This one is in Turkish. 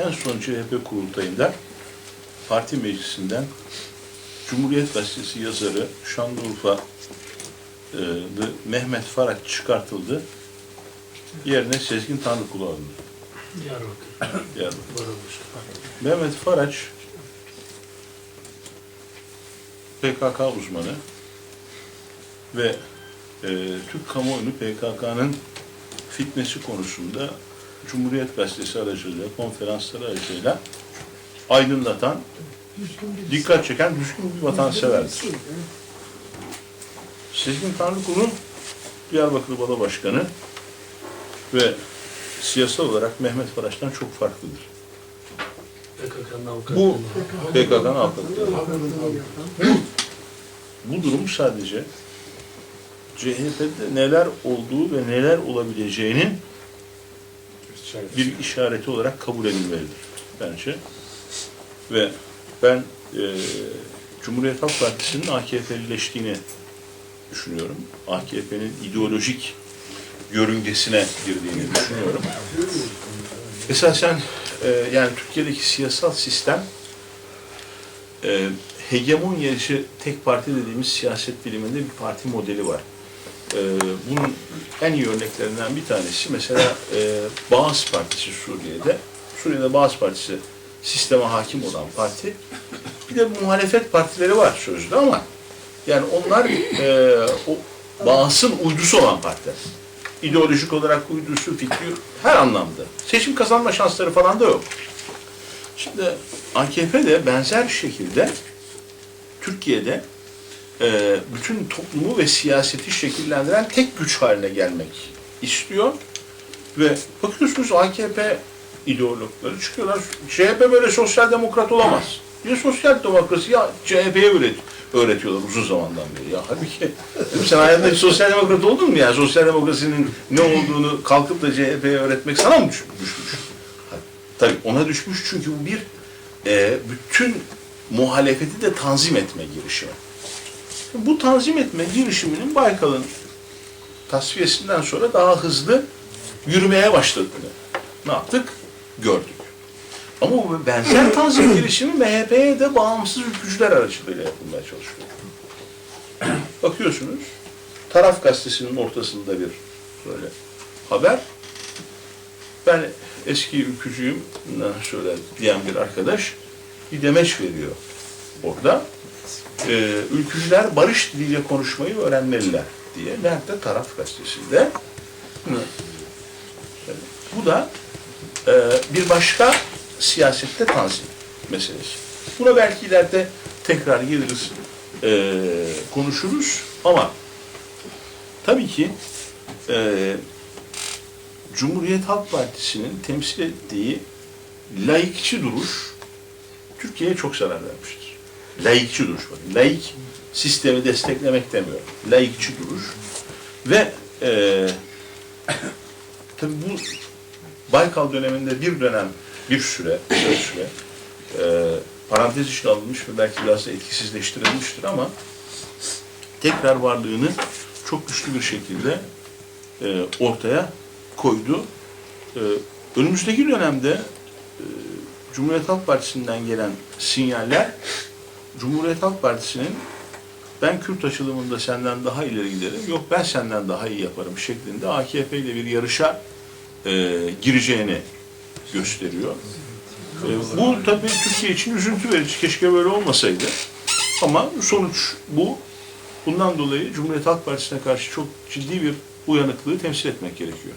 en son CHP kurultayında parti meclisinden Cumhuriyet Gazetesi yazarı Şanlıurfa e, Mehmet Faraç çıkartıldı. Yerine Sezgin Tanrıkulu alındı. Diyarbakır. Diyarbakır. Mehmet Faraç PKK uzmanı ve e, Türk kamuoyunu PKK'nın fitnesi konusunda Cumhuriyet Gazetesi aracılığıyla, konferansları aracılığıyla aydınlatan, dikkat çeken düzgün bir vatanseverdir. Sezgin Tanrıkulu Diyarbakır Balo Başkanı ve siyasal olarak Mehmet Faraç'tan çok farklıdır. Bu PKK'nın avukatlığı. Bu durum sadece CHP'de neler olduğu ve neler olabileceğinin bir işareti olarak kabul edilmelidir bence. Ve ben e, Cumhuriyet Halk Partisi'nin AKP'lileştiğini düşünüyorum. AKP'nin ideolojik yörüngesine girdiğini düşünüyorum. Esasen e, yani Türkiye'deki siyasal sistem e, hegemonyacı tek parti dediğimiz siyaset biliminde bir parti modeli var. E, bunun en iyi örneklerinden bir tanesi mesela e, Bağız Partisi Suriye'de. Suriye'de Bağız Partisi sisteme hakim olan parti. Bir de muhalefet partileri var sözde ama yani onlar e, o Bağız'ın uydusu olan partiler. İdeolojik olarak uydusu, fikri her anlamda. Seçim kazanma şansları falan da yok. Şimdi AKP de benzer şekilde Türkiye'de e, bütün toplumu ve siyaseti şekillendiren tek güç haline gelmek istiyor. Ve bakıyorsunuz AKP ideologları çıkıyorlar. CHP böyle sosyal demokrat olamaz. Ya sosyal demokrasi ya CHP'ye öğret öğretiyorlar uzun zamandan beri. Ya halbuki sen hayatında sosyal demokrat oldun mu ya? Sosyal demokrasinin ne olduğunu kalkıp da CHP'ye öğretmek sana mı düş- düşmüş? Tabii ona düşmüş çünkü bu bir e, bütün muhalefeti de tanzim etme girişimi. Bu tanzim etme girişiminin Baykal'ın tasfiyesinden sonra daha hızlı yürümeye başladığını ne yaptık? Gördük. Ama bu benzer tanzim girişimi MHP'ye de bağımsız ülkücüler aracılığıyla yapılmaya çalışıyor. Bakıyorsunuz, Taraf Gazetesi'nin ortasında bir böyle haber. Ben eski ülkücüyüm şöyle diyen bir arkadaş bir demeç veriyor orada. Ee, ülkücüler barış diliyle konuşmayı öğrenmeliler diye. Nerede? Taraf Gazetesi'nde. Bu da e, bir başka siyasette tanzim meselesi. Buna belki ileride tekrar geliriz, e, konuşuruz ama tabii ki e, Cumhuriyet Halk Partisi'nin temsil ettiği laikçi duruş Türkiye'ye çok zarar vermiştir. Laikçi duruş. Laik sistemi desteklemek demiyorum. Laikçi duruş. Ve e, tabii bu Baykal döneminde bir dönem, bir süre, bir süre e, parantez içine alınmış ve belki biraz da etkisizleştirilmiştir ama tekrar varlığını çok güçlü bir şekilde e, ortaya koydu. E, önümüzdeki dönemde e, Cumhuriyet Halk Partisi'nden gelen sinyaller Cumhuriyet Halk Partisi'nin ben Kürt açılımında senden daha ileri giderim, yok ben senden daha iyi yaparım şeklinde AKP ile bir yarışa e, gireceğini gösteriyor. E, bu tabii Türkiye için üzüntü verici. Keşke böyle olmasaydı. Ama sonuç bu. Bundan dolayı Cumhuriyet Halk Partisi'ne karşı çok ciddi bir uyanıklığı temsil etmek gerekiyor.